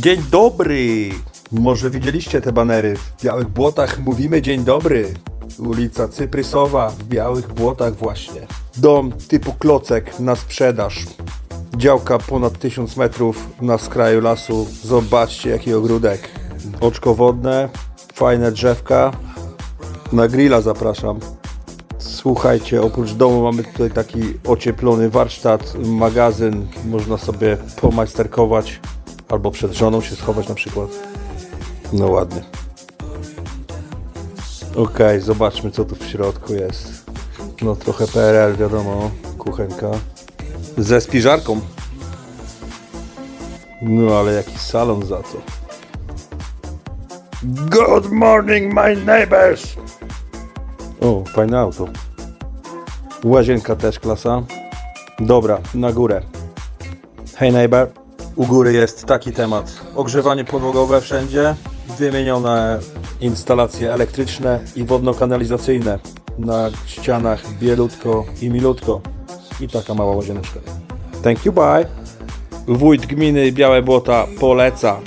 Dzień dobry! Może widzieliście te banery? W białych błotach mówimy dzień dobry. Ulica Cyprysowa w białych błotach właśnie. Dom typu klocek na sprzedaż. Działka ponad 1000 metrów na skraju lasu. Zobaczcie jaki ogródek. Oczko wodne, fajne drzewka. Na grilla zapraszam. Słuchajcie, oprócz domu mamy tutaj taki ocieplony warsztat, magazyn. Można sobie pomajsterkować albo przed żoną się schować na przykład. No ładnie. Okej, zobaczmy co tu w środku jest. No trochę PRL, wiadomo, kuchenka. Ze spiżarką. No ale jaki salon za to. Good morning my neighbors! O, fajne auto. Łazienka też klasa. Dobra, na górę. Hej neighbor. U góry jest taki temat. Ogrzewanie podłogowe wszędzie, wymienione instalacje elektryczne i wodno-kanalizacyjne. Na ścianach bielutko i milutko. I taka mała łazieneczka. Thank you, bye. Wójt gminy Białe Błota poleca